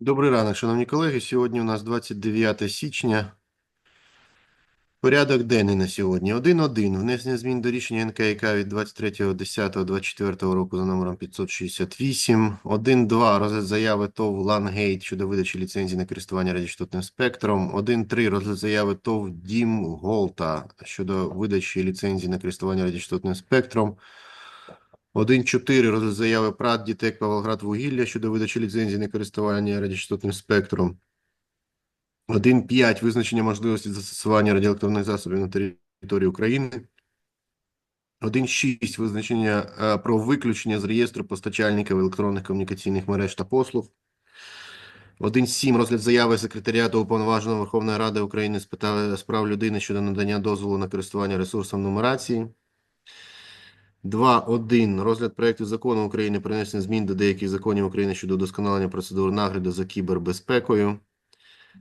Добрий ранок, шановні колеги. Сьогодні у нас 29 січня. Порядок денний на сьогодні. 1.1. Внесення змін до рішення НКК від 23.10.24 року за номером 568. 1.2. Розгляд заяви ТОВ «Лангейт» щодо видачі ліцензії на користування радіочастотним спектром. 1.3. Розгляд заяви ТОВ «Дім Голта» щодо видачі ліцензії на користування радіочастотним спектром. 1.4. Розгляд заяви ПРАТ «Дітек Павлоград Вугілля» щодо видачі ліцензії на користування радіочастотним спектром. 1.5. Визначення можливості застосування радіоелектронних засобів на території України. 1.6. Визначення е, про виключення з реєстру постачальників електронних комунікаційних мереж та послуг. 1.7. Розгляд заяви секретаріату Уповноваженого Верховної Ради України з пита- з прав людини щодо надання дозволу на користування ресурсом нумерації. 2.1. Розгляд проекту закону України про внесення змін до деяких законів України щодо удосконалення процедур нагляду за кібербезпекою.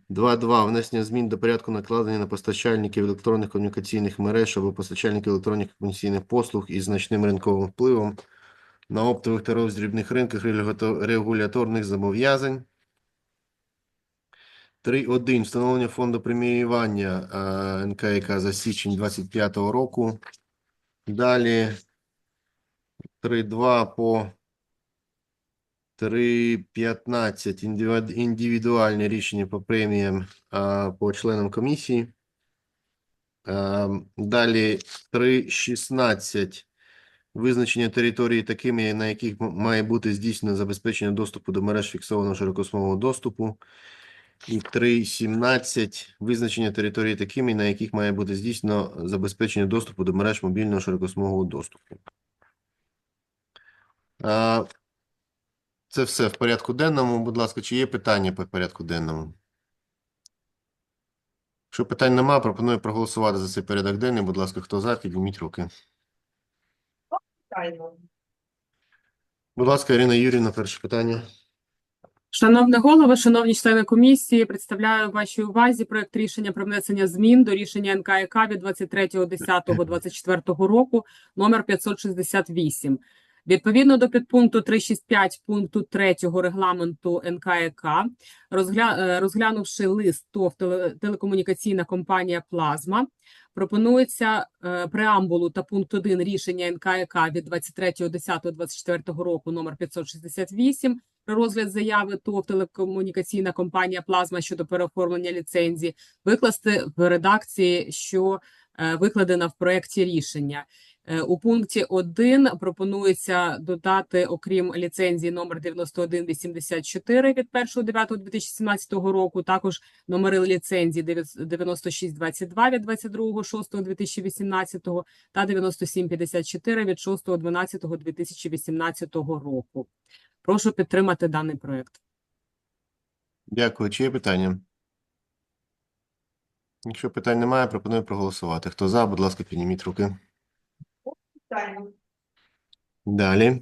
2.2. Внесення змін до порядку накладення на постачальників електронних комунікаційних мереж або постачальників електронних комунікаційних послуг із значним ринковим впливом на оптових та роздрібних ринках регулято- регуляторних зобов'язань. 3.1. Встановлення фонду преміювання е, НКК за січень 25 року. Далі 3.2 по 3.15 індивід- індивідуальне рішення по преміям по членам комісії. Далі 3.16 визначення території такими, на яких має бути здійснено забезпечення доступу до мереж фіксованого широкосмового доступу. І 3.17 визначення території такими, на яких має бути здійснено забезпечення доступу до мереж мобільного широкосмового доступу. Це все в порядку денному. Будь ласка, чи є питання по порядку денному? Якщо питань немає, пропоную проголосувати за цей порядок денний. Будь ласка, хто за, підніміть руки. Будь ласка, Ірина Юрівна, перше питання. Шановне голово, шановні члени комісії, представляю вашій увазі проект рішення про внесення змін до рішення НКК від 23.10.24 року номер 568. Відповідно до підпункту 365 пункту 3 регламенту НКК, розгля... е, розглянувши лист ТОВ «Теле- телекомунікаційна компанія Плазма, пропонується е, преамбулу та пункт 1 рішення НКК від 23.10.24 року номер 568 про розгляд заяви ТОВ телекомунікаційна компанія Плазма щодо переоформлення ліцензії викласти в редакції, що е, викладена в проєкті рішення. Е, У пункті 1 пропонується додати, окрім ліцензії номер 9184 від 1.9.2017 року, також номери ліцензії 9622 від 22.06.2018 та 9754 від 6.12.2018 року. Прошу підтримати даний проект. Дякую. Чи є питання? Якщо питань немає, пропоную проголосувати. Хто за, будь ласка, підніміть руки. Далі.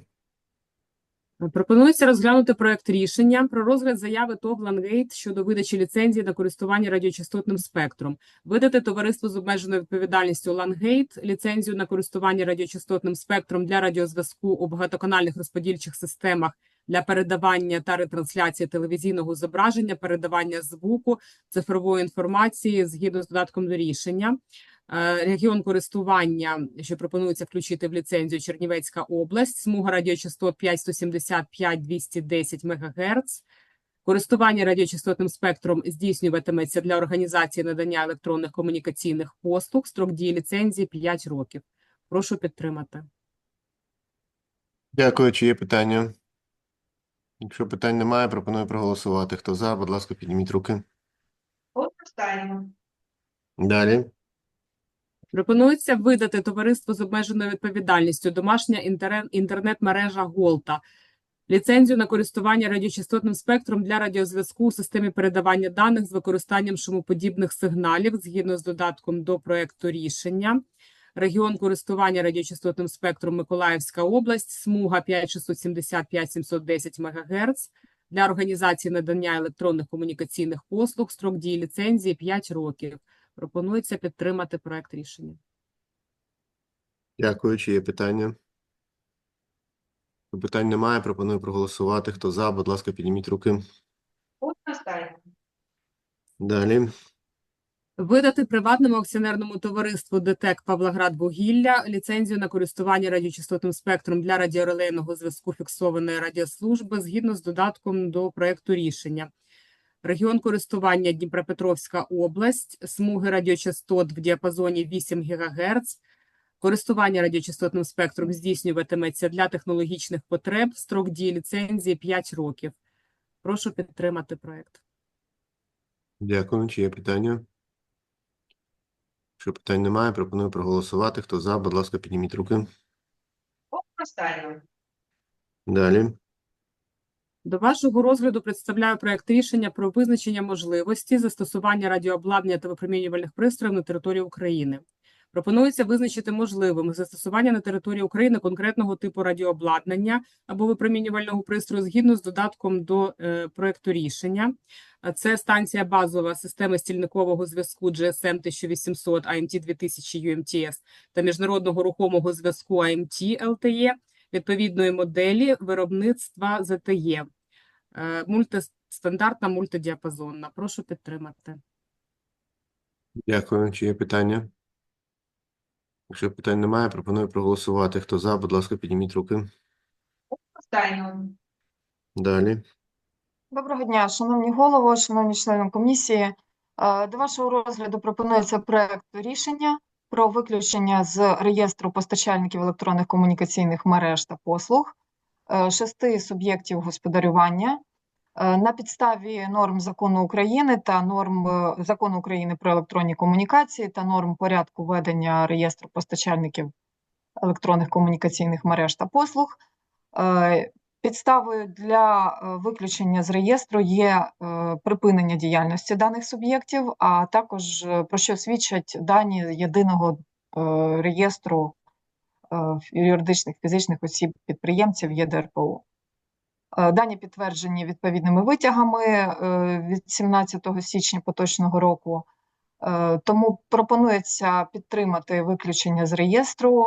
Пропонується розглянути проект рішення про розгляд заяви ТОВ «Лангейт» щодо видачі ліцензії на користування радіочастотним спектром. Видати товариству з обмеженою відповідальністю «Лангейт» ліцензію на користування радіочастотним спектром для радіозв'язку у багатоканальних розподільчих системах для передавання та ретрансляції телевізійного зображення, передавання звуку, цифрової інформації згідно з додатком до рішення. Е, Регіон користування, що пропонується включити в ліцензію Чернівецька область, смуга радіочастот 5175-210 МГц. Користування радіочастотним спектром здійснюватиметься для організації надання електронних комунікаційних послуг. Строк дії ліцензії 5 років. Прошу підтримати. Дякую. Чи є питання? Якщо питань немає, пропоную проголосувати. Хто за, будь ласка, підніміть руки. Одностайно. Далі. Пропонується видати товариство з обмеженою відповідальністю домашня інтернет-мережа Голта. Ліцензію на користування радіочастотним спектром для радіозв'язку у системі передавання даних з використаннем шумоподібних сигналів згідно з додатком до проекту рішення. Регіон користування радіочастотним спектром Миколаївська область, смуга 5675-710 МГц для організації надання електронних комунікаційних послуг. Строк дії ліцензії 5 років. Пропонується підтримати проект рішення. Дякую. Чи є питання? Питань немає, пропоную проголосувати. Хто за, будь ласка, підніміть руки. Далі. Видати приватному акціонерному товариству ДТЕК Павлоградвугілля ліцензію на користування радіочастотним спектром для радіорелейного зв'язку фіксованої радіослужби згідно з додатком до проекту рішення. Регіон користування Дніпропетровська область, смуги радіочастот в діапазоні 8 ГГц. Користування радіочастотним спектром здійснюватиметься для технологічних потреб. Строк дії ліцензії 5 років. Прошу підтримати проект. Дякую. Чи є питання? Якщо питань немає, пропоную проголосувати. Хто за, будь ласка, підніміть руки. Одностайно. Далі. До вашого розгляду представляю проект рішення про визначення можливості застосування радіообладнання та випромінювальних пристроїв на території України. Пропонується визначити можливим застосування на території України конкретного типу радіообладнання або випромінювального пристрою згідно з додатком до е, проекту рішення. Це станція базова системи стільникового зв'язку GSM 1800 AMT 2000 UMTS та міжнародного рухомого зв'язку AMT LTE відповідної моделі виробництва ZTE. Е, Мультистандартна, мультидіапазонна. Прошу підтримати. Дякую. Чи є питання? Якщо питань немає, пропоную проголосувати. Хто за, будь ласка, підніміть руки. Одностайно. Далі. Доброго дня, шановні голово, шановні члени комісії. Е, До вашого розгляду пропонується проект рішення про виключення з реєстру постачальників електронних комунікаційних мереж та послуг е, шести суб'єктів господарювання на підставі норм закону України та норм е, закону України про електронні комунікації та норм порядку ведення реєстру постачальників електронних комунікаційних мереж та послуг. Е, Підставою для е, виключення з реєстру є е, припинення діяльності даних суб'єктів, а також е, про що свідчать дані єдиного е, реєстру е, юридичних фізичних осіб підприємців ЄДРПО. Е, Дані підтверджені відповідними витягами е, від 17 січня поточного року. Е, Тому пропонується підтримати виключення з реєстру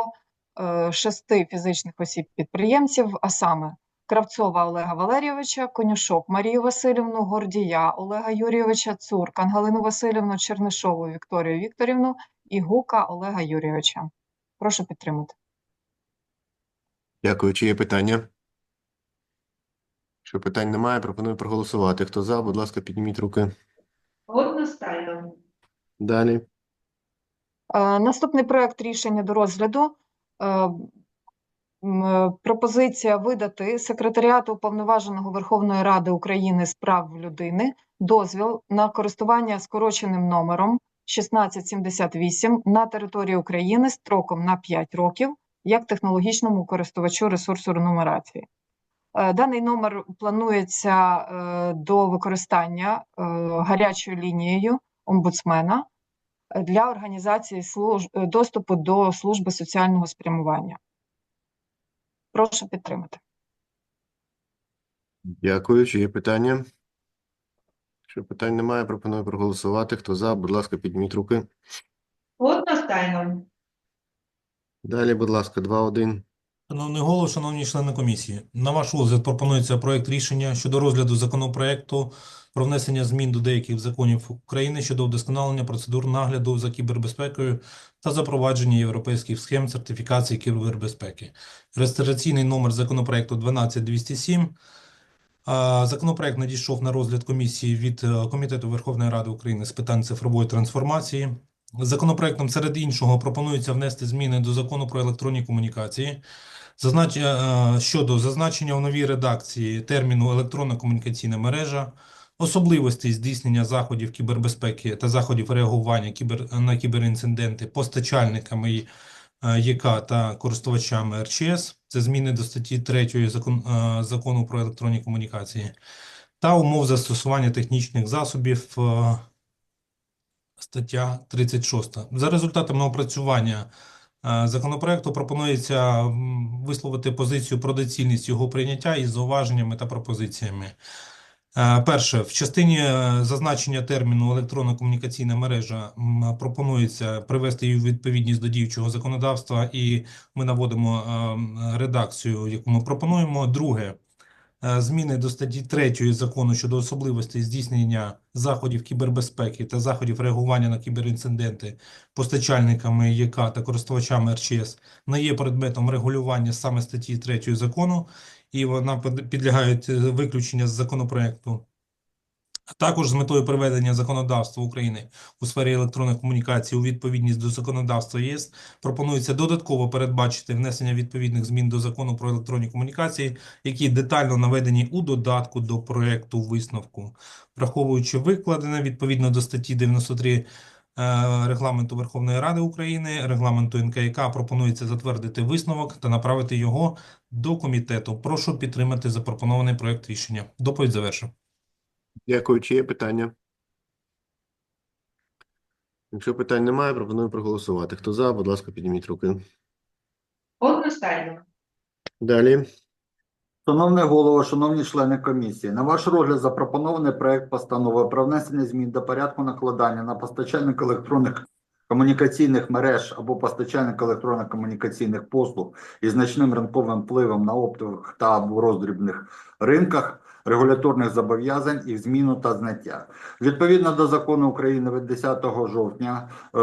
шести фізичних осіб підприємців, а саме Кравцова Олега Валерійовича, Конюшок Марію Васильівну, Гордія Олега Юрійовича, Цуркан Галину Васильівну, Чернишову Вікторію Вікторівну і Гука Олега Юрійовича. Прошу підтримати. Дякую. Чи є питання? Якщо питань немає, пропоную проголосувати. Хто за, будь ласка, підніміть руки. Одностайно. Далі. Е, Наступний проект рішення до розгляду. Е, м, е, Пропозиція видати секретаріату Уповноваженого Верховної Ради України з прав людини дозвіл на користування скороченим номером 1678 на території України строком на 5 років як технологічному користувачу ресурсу нумерації. Е, Даний номер планується е, до використання е, гарячою лінією омбудсмена для організації доступу до служби соціального спрямування. Прошу підтримати. Дякую. Чи є питання? Якщо питань немає, пропоную проголосувати. Хто за, будь ласка, підніміть руки. Одностайно. Далі, будь ласка, 2-1. Шановний голово, шановні члени комісії, на ваш розгляд пропонується проект рішення щодо розгляду законопроекту про внесення змін до деяких законів України щодо вдосконалення процедур нагляду за кібербезпекою та запровадження європейських схем сертифікації кібербезпеки. Реєстраційний номер законопроекту 12207. Законопроект надійшов на розгляд комісії від е, Комітету Верховної Ради України з питань цифрової трансформації. Законопроектом, серед іншого, пропонується внести зміни до Закону про електронні комунікації, зазнач... е, щодо зазначення в новій редакції терміну електронна комунікаційна мережа, особливостей здійснення заходів кібербезпеки та заходів реагування кібер... на кіберінциденти постачальниками е, ЄК та користувачами РЧС, це зміни до статті 3 закон... е, Закону про електронні комунікації, та умов застосування технічних засобів е, Стаття 36. За результатами опрацювання е, законопроекту пропонується висловити позицію про доцільність його прийняття із зауваженнями та пропозиціями. Е, Перше, в частині е, зазначення терміну електронна комунікаційна мережа пропонується привести її у відповідність до діючого законодавства, і ми наводимо е, редакцію, яку ми пропонуємо. Друге, зміни до статті 3 закону щодо особливостей здійснення заходів кібербезпеки та заходів реагування на кіберінциденти постачальниками ЄК та користувачами РЧС не є предметом регулювання саме статті 3 закону, і вона під- підлягає е, виключення з законопроекту. Також з метою приведення законодавства України у сфері електронних комунікацій у відповідність до законодавства ЄС пропонується додатково передбачити внесення відповідних змін до закону про електронні комунікації, які детально наведені у додатку до проекту висновку, враховуючи викладене відповідно до статті 93 е, Регламенту Верховної Ради України, регламенту НКК пропонується затвердити висновок та направити його до комітету. Прошу підтримати запропонований проект рішення. Доповідь завершив. Дякую. Чи є питання? Якщо питань немає, пропоную проголосувати. Хто за, будь ласка, підніміть руки. Одностайно. Далі. Шановний голово, шановні члени комісії, на ваш розгляд запропонований проект постанови про внесення змін до порядку накладання на постачальник електронних комунікаційних мереж або постачальник електронних комунікаційних послуг із значним ринковим впливом на оптових та або роздрібних ринках регуляторних зобов'язань і зміну та зняття. Відповідно до закону України від 10 жовтня е,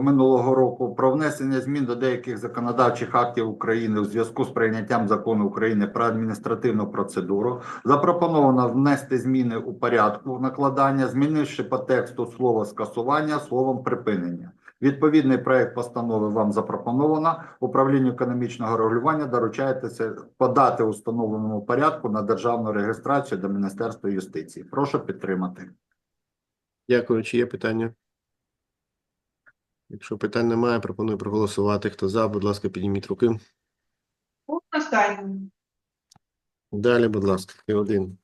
минулого року про внесення змін до деяких законодавчих актів України у зв'язку з прийняттям закону України про адміністративну процедуру запропоновано внести зміни у порядку накладання, змінивши по тексту слово скасування словом припинення. Відповідний проект постанови вам запропоновано. Управлінню економічного регулювання доручаєтеся подати у встановленому порядку на державну реєстрацію до Міністерства юстиції. Прошу підтримати. Дякую. Чи є питання? Якщо питань немає, пропоную проголосувати. Хто за, будь ласка, підніміть руки. Одностайно. Далі, будь ласка, один.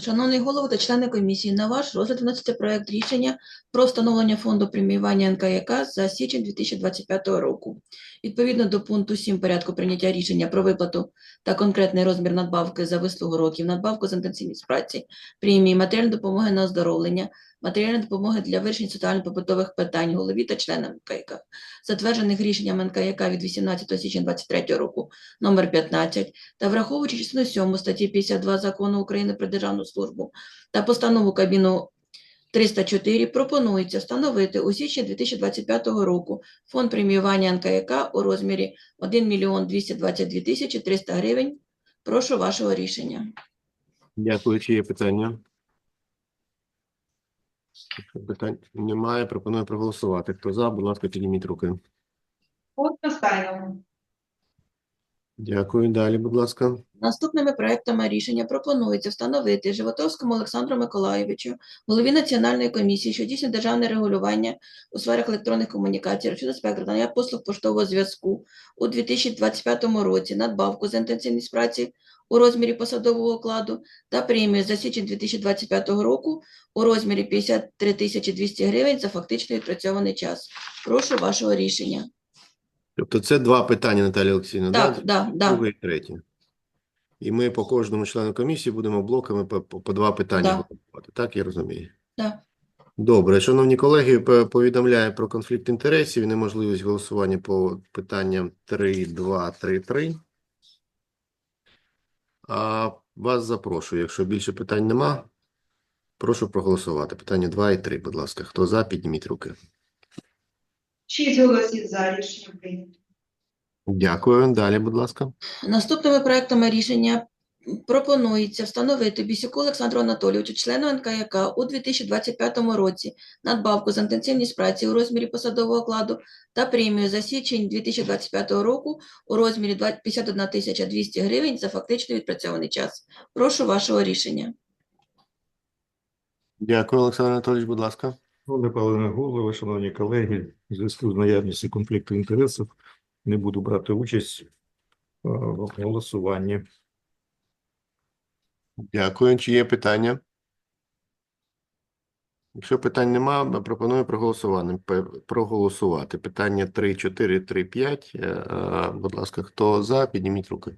Шановний голово та члени комісії, на ваш розгляд вноситься проект рішення про встановлення фонду преміювання НКЯК за січень 2025 року. Відповідно до пункту 7 порядку прийняття рішення про виплату та конкретний розмір надбавки за вислугу років, надбавку за інтенсивність праці, премії, матеріальної допомоги на оздоровлення, матеріальної допомоги для вирішення соціально-побутових питань голові та членам НКЯК, затверджених рішенням НКЯК від 18 січня 2023 року номер 15 та враховуючи частину 7 статті 52 Закону України про державну службу та постанову Кабіну 304 пропонується встановити у січні 2025 року фонд преміювання НКЯК у розмірі 1 мільйон 222 тисячі 300 гривень. Прошу вашого рішення. Дякую. Чи є питання? Якщо питань немає, пропоную проголосувати. Хто за, будь ласка, підніміть руки. Одностайно. Дякую. Далі, будь ласка. Наступними проектами рішення пропонується встановити Животовському Олександру Миколайовичу, голові Національної комісії, що здійснює державне регулювання у сферах електронних комунікацій, щодо спектру надання послуг поштового зв'язку у 2025 році надбавку за інтенсивність праці у розмірі посадового окладу та премію за січень 2025 року у розмірі 53 тисячі 200 гривень за фактично відпрацьований час. Прошу вашого рішення. Тобто це два питання, Наталія Олексійовна. Так, да, да. Друге і третє. І ми по кожному члену комісії будемо блоками по, по, по два питання Да. голосувати. Так, я розумію. Да. Добре, шановні колеги, повідомляю про конфлікт інтересів і неможливість голосування по питанням 3, 2, 3, 3. А вас запрошую, якщо більше питань нема, прошу проголосувати. Питання 2 і 3, будь ласка. Хто за, підніміть руки. Шість голосів за рішення прийнято. Дякую. Далі, будь ласка. Наступними проектами рішення пропонується встановити Бісюку Олександру Анатолійовичу, члену НКЯК у 2025 році надбавку за інтенсивність праці у розмірі посадового окладу та премію за січень 2025 року у розмірі 20 51 тисяча 200 гривень за фактично відпрацьований час. Прошу вашого рішення. Дякую, Олександр Анатолійович, будь ласка. Шановний пане голово, шановні колеги, в зв'язку з наявністю конфлікту інтересів не буду брати участь в голосуванні. Дякую. Чи є питання? Якщо питань нема, пропоную проголосувати. Проголосувати. Питання 3, 4, 3, 5. Е, е, Будь ласка, хто за, підніміть руки.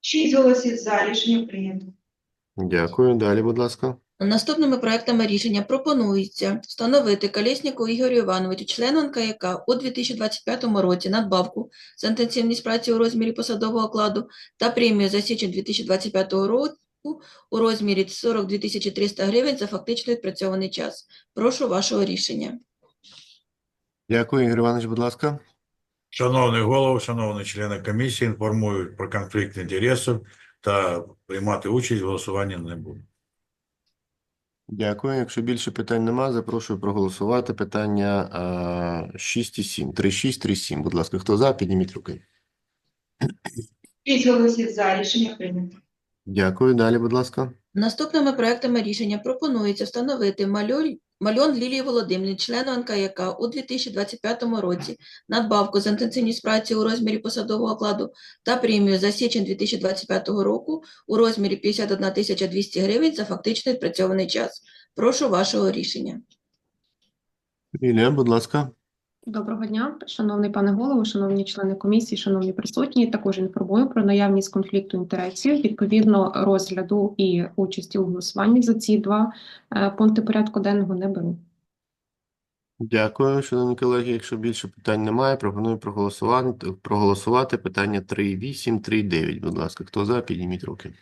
Шість голосів за рішення прийнято. Дякую. Далі, будь ласка. Наступними проектами рішення пропонується встановити Колєсніку Ігорю Івановичу, члену НКЯК у 2025 році надбавку за інтенсивність праці у розмірі посадового окладу та премію за січень 2025 року у розмірі 42 300 гривень за фактично відпрацьований час. Прошу вашого рішення. Дякую, Ігор Іванович, будь ласка. Шановний голово, шановні члени комісії, інформують про конфлікт інтересів та приймати участь в голосуванні не буду. Дякую. Якщо більше питань нема, запрошую проголосувати питання 6 і 7. 36, 37. Будь ласка, хто за, підніміть руки. Шість голосів за. Рішення прийнято. Дякую. Далі, будь ласка. Наступними проектами рішення пропонується встановити мальон, мальон Лілії Володимирівні, члену НКЯК у 2025 році надбавку за інтенсивність праці у розмірі посадового окладу та премію за січень 2025 року у розмірі 51 200 гривень за фактично відпрацьований час. Прошу вашого рішення. Лілія, будь ласка. Доброго дня, шановний пане голово, шановні члени комісії, шановні присутні. Також інформую про наявність конфлікту інтересів відповідно розгляду і участі у голосуванні за ці два е, пункти порядку денного не беру. Дякую, шановні колеги. Якщо більше питань немає, пропоную проголосувати, проголосувати питання 3.8, 3.9. Будь ласка, хто за, підніміть руки.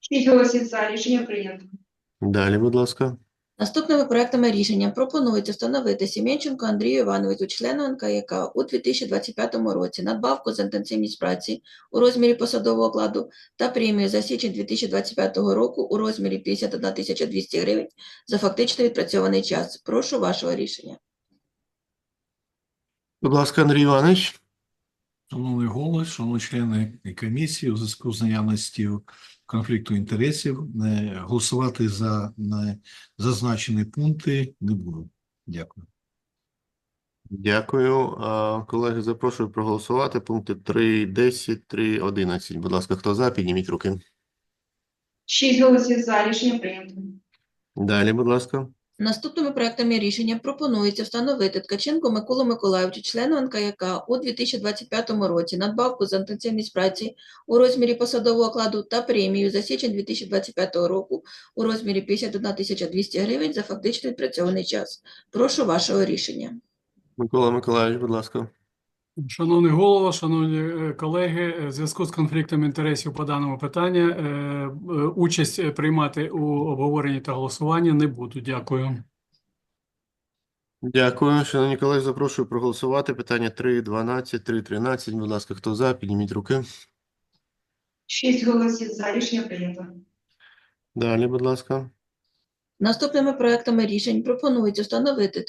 Шість голосів за. Рішення прийнято. Далі, будь ласка. Наступними проектами рішення пропонується встановити Сім'янченко Андрію Івановичу, члену НКЯК у 2025 році надбавку за інтенсивність праці у розмірі посадового окладу та премію за січень 2025 року у розмірі 51 200 гривень за фактично відпрацьований час. Прошу вашого рішення. Будь ласка, Андрій Іванович. Шановний голово, шановні члени комісії, у зв'язку з наявністю конфлікту інтересів, е, голосувати за зазначені пункти не буду. Дякую. Дякую. Колеги, запрошую проголосувати пункти 3.10, 3.11. Будь ласка, хто за, підніміть руки. Шість голосів за. Рішення прийнято. Далі, будь ласка. Наступними проектами рішення пропонується встановити Ткаченку Миколу Миколаївичу, члену НКЯК у 2025 році надбавку за інтенсивність праці у розмірі посадового окладу та премію за січень 2025 року у розмірі 51 200 гривень за фактично відпрацьований час. Прошу вашого рішення. Микола Миколаївич, будь ласка. Шановний голово, шановні е, колеги, е, в зв'язку з конфліктом інтересів по даному питанню е, участь приймати у обговоренні та голосуванні не буду. Дякую. Дякую. Шановні колеги, запрошую проголосувати питання 3.12, 3.13. Будь ласка, хто за, підніміть руки. Шість голосів за. Рішення прийнято. Далі, будь ласка. Наступними проектами рішень пропонується встановити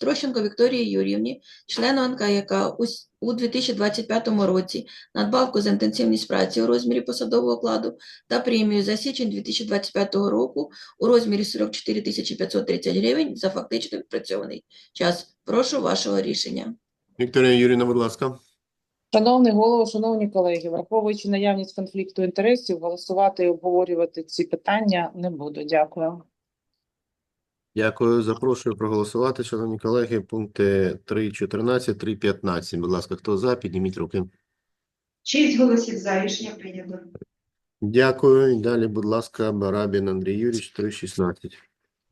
Трощенко Вікторії Юрівні, члену НКЯК у с- у 2025 році надбавку за інтенсивність праці у розмірі посадового окладу та премію за січень 2025 року у розмірі 44 530 гривень за фактично відпрацьований час. Прошу вашого рішення. Вікторія Юрійовна, будь ласка. Шановний голово, шановні колеги, враховуючи наявність конфлікту інтересів, голосувати і обговорювати ці питання не буду. Дякую. Дякую. Запрошую проголосувати, шановні колеги, пункти 3.14, 3.15. Будь ласка, хто за, підніміть руки. Шість голосів за. Рішення прийнято. Дякую. І далі, будь ласка, Барабін Андрій Юрійович, 3.16.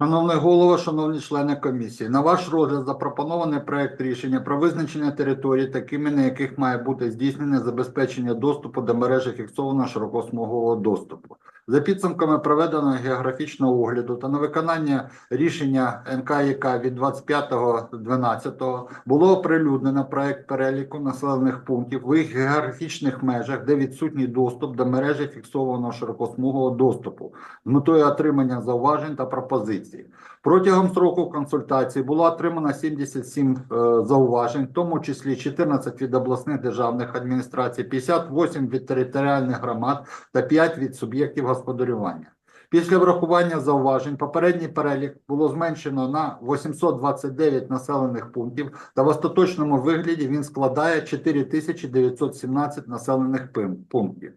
Шановний голово, шановні члени комісії, на ваш розгляд запропонований проект рішення про визначення територій, такими на яких має бути здійснене забезпечення доступу до мережі фіксованого широкосмугового доступу. За підсумками проведеного географічного огляду та на виконання рішення НКЄК від 25.12 було оприлюднено проект переліку населених пунктів в їх географічних межах, де відсутній доступ до мережі фіксованого широкосмугового доступу з метою отримання зауважень та пропозицій. Протягом строку консультацій було отримано 77 е, зауважень, в тому числі 14 від обласних державних адміністрацій, 58 від територіальних громад та 5 від суб'єктів господарювання. Після врахування зауважень попередній перелік було зменшено на 829 населених пунктів, та в остаточному вигляді він складає 4917 населених пунктів.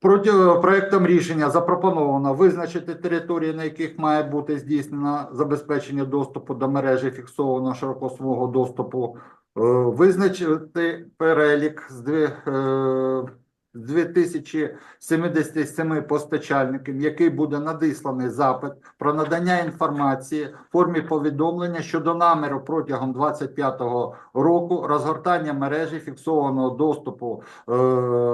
Проектом рішення запропоновано визначити території, на яких має бути здійснено забезпечення доступу до мережі фіксованого широкосмугового доступу, е, визначити перелік з е, з 2077 постачальників, який буде надісланий запит про надання інформації в формі повідомлення щодо наміру протягом 2025 року розгортання мережі фіксованого доступу е,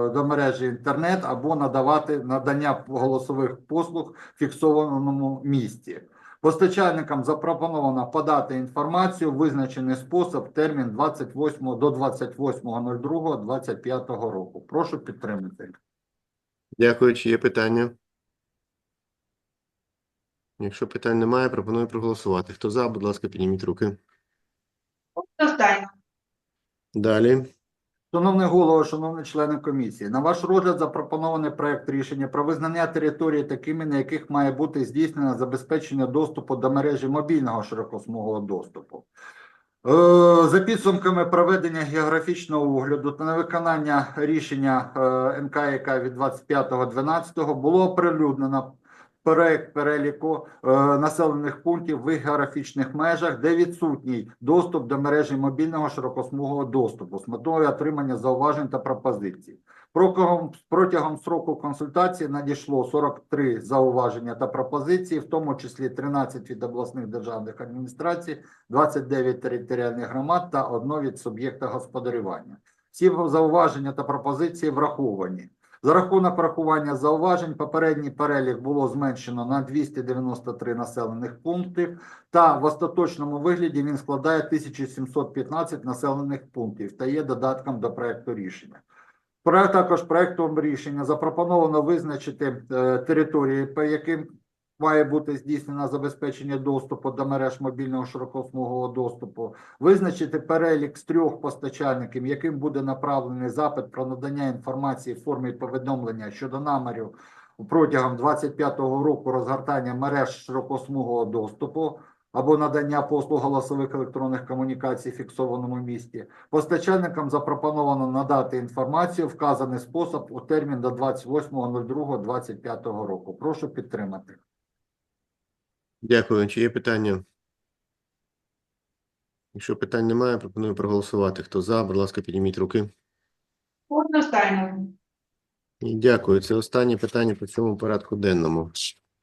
до мережі інтернет або надавати надання голосових послуг в фіксованому місці. Постачальникам запропоновано подати інформацію в визначений спосіб термін 28 до 28.02.25 року. Прошу підтримати. Дякую. Чи є питання? Якщо питань немає, пропоную проголосувати. Хто за, будь ласка, підніміть руки. Одностайно. Далі. Шановний голово, шановні члени комісії, на ваш розгляд запропонований проект рішення про визнання території такими, на яких має бути здійснено забезпечення доступу до мережі мобільного широкосмугового доступу. Е, За підсумками проведення географічного огляду та невиконання рішення е, НКЯК від 25.12 було оприлюднено проект переліку е, населених пунктів в географічних межах, де відсутній доступ до мережі мобільного широкосмугового доступу з метою отримання зауважень та пропозицій. Протягом, протягом сроку консультації надійшло 43 зауваження та пропозиції, в тому числі 13 від обласних державних адміністрацій, 29 територіальних громад та одно від суб'єкта господарювання. Всі зауваження та пропозиції враховані. За рахунок врахування зауважень, попередній перелік було зменшено на 293 населених пунктів, та в остаточному вигляді він складає 1715 населених пунктів та є додатком до проекту рішення. Також проектом рішення запропоновано визначити е, території, по яким має бути здійснено забезпечення доступу до мереж мобільного широкосмугового доступу, визначити перелік з трьох постачальників, яким буде направлений запит про надання інформації в формі повідомлення щодо намірів протягом 2025 року розгортання мереж широкосмугового доступу або надання послуг голосових електронних комунікацій в фіксованому місті. Постачальникам запропоновано надати інформацію вказаний спосіб у термін до 28.02.25 року. Прошу підтримати. Дякую. Чи є питання? Якщо питань немає, пропоную проголосувати. Хто за, будь ласка, підніміть руки. Одностайно. Дякую. Це останнє питання по цьому порядку денному.